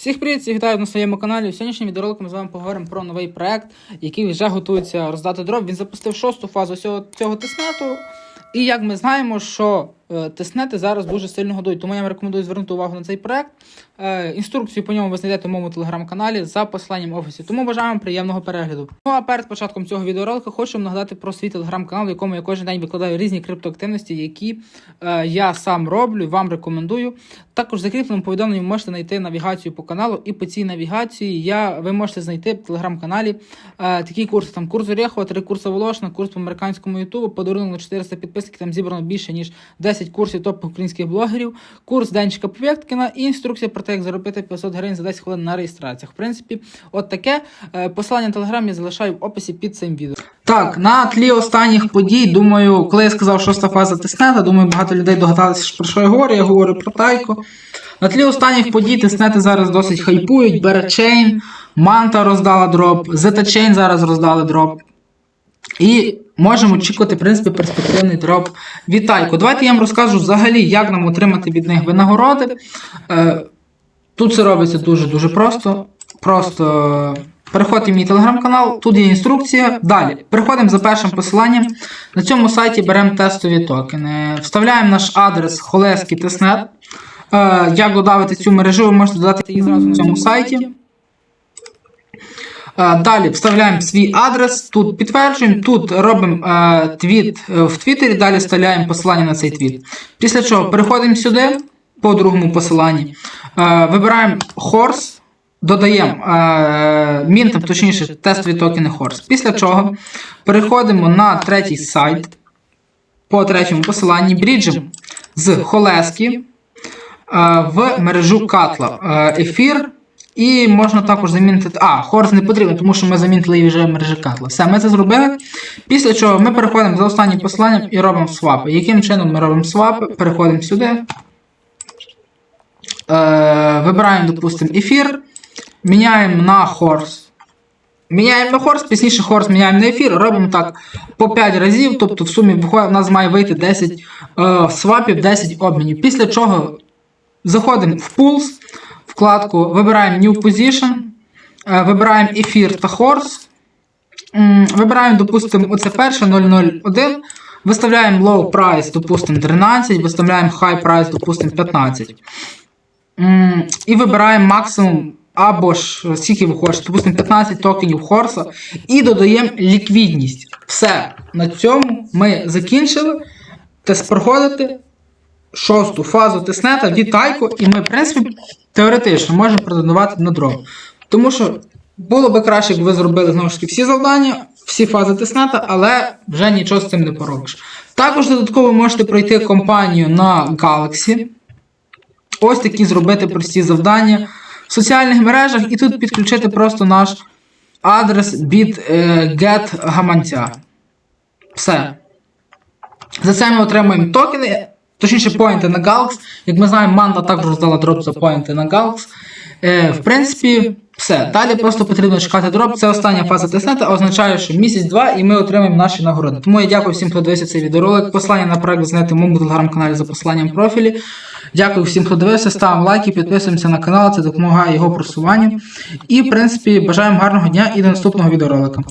Всіх привіт, всіх вітаю на своєму каналі. В сьогоднішньому відеоролику ми з вами поговоримо про новий проект, який вже готується роздати дроб. Він запустив шосту фазу цього, цього тиснету. І як ми знаємо, що тиснети зараз дуже сильно годують. Тому я вам рекомендую звернути увагу на цей проект. Е, інструкцію по ньому ви знайдете в моєму телеграм-каналі за посиланням в офісі. Тому бажаю вам приємного перегляду. Ну а перед початком цього відеоролика хочу вам нагадати про свій телеграм-канал, в якому я кожен день викладаю різні криптоактивності, які е, я сам роблю вам рекомендую. Також повідомленні ви можете знайти навігацію по каналу, і по цій навігації я, ви можете знайти в телеграм-каналі е, такі курси. Там курс Орєхова, три курси Волошина, курс по американському ютубу, подарунок на 400 підписників, там зібрано більше, ніж 10 курсів топ українських блогерів, курс Денчика Повєткіна і інструкція про те, як заробити 500 гривень за 10 хвилин на реєстраціях. В принципі, от таке Е, посилання на телеграм я залишаю в описі під цим відео. Так, на тлі останніх подій, думаю, коли я сказав, шоста фаза тиснета, думаю, багато людей догадалися, про що я говорю. Я говорю про тайко. На тлі останніх подій тиснети зараз досить хайпують. Беречейн, Манта роздала дроп, Зетачейн зараз роздали дроп. І можемо очікувати, в принципі, перспективний дроп від Тайко. Давайте я вам розкажу взагалі, як нам отримати від них винагороди. Е, Тут це робиться дуже-дуже просто. Просто переходьте в мій телеграм-канал, тут є інструкція. Далі переходимо за першим посиланням. На цьому сайті беремо тестові токени, вставляємо наш адрес Холеський. Е, Як додати цю мережу, ви можете додати її зразу на цьому сайті. Е, Далі вставляємо свій адрес, тут підтверджуємо, тут робимо е, твіт е, в Твіттері, далі вставляємо посилання на цей твіт. Після чого переходимо сюди по другому посиланні, вибираємо Horse, додаємо е, точніше, тестові токени Horse. Після чого переходимо на третій сайт по третьому посиланні, бріджем з Холески в мережу Катла. Ефір. І можна також замінити. А, Хорс не потрібно, тому що ми замінили вже мережі Катла. Все, ми це зробили. Після чого ми переходимо за останнім посиланням і робимо свапи. Яким чином ми робимо свапи? Переходимо сюди. Е, вибираємо, допустимо, ефір. Міняємо на хорс. Міняємо на хорс, пізніше хорс міняємо на ефір, робимо так по 5 разів, тобто в сумі виходить, у нас має вийти 10 е, свапів, 10 обмінів. Після чого заходимо в пулс, вкладку, вибираємо New Position, е, вибираємо ефір та хорс. Вибираємо, допустимо, оце перше 001. Виставляємо low price, допустимо, 13, виставляємо high price, допустимо, 15. І вибираємо максимум або ж скільки ви хочете, допустимо 15 токенів Хорса, і додаємо ліквідність. Все. На цьому ми закінчили тест проходити шосту фазу тиснета від Тайко, і ми, в принципі, теоретично можемо претендувати на дроп. Тому що було би краще, якби ви зробили знову ж таки всі завдання, всі фази тиснета, але вже нічого з цим не поробиш. Також додатково можете пройти компанію на Galaxy. Ось такі зробити прості завдання в соціальних мережах і тут підключити просто наш адрес від е, get гаманця. Все. За це ми отримуємо токени, точніше поінти на Galax. Як ми знаємо, Манда також роздала дроп за поінти на Galax. Е, в принципі, все. Далі просто потрібно чекати дроп. Це остання фаза тиснета, а означає, що місяць-два і ми отримаємо наші нагороди. Тому я дякую всім, хто дивився цей відеоролик. Послання на проект ви знайдете в моєму телеграм-каналі за посиланням в профілі. Дякую всім, хто дивився. Ставимо лайки, підписуємося на канал, це допомагає його просуванню. І, в принципі, бажаємо гарного дня і до наступного відеоролика.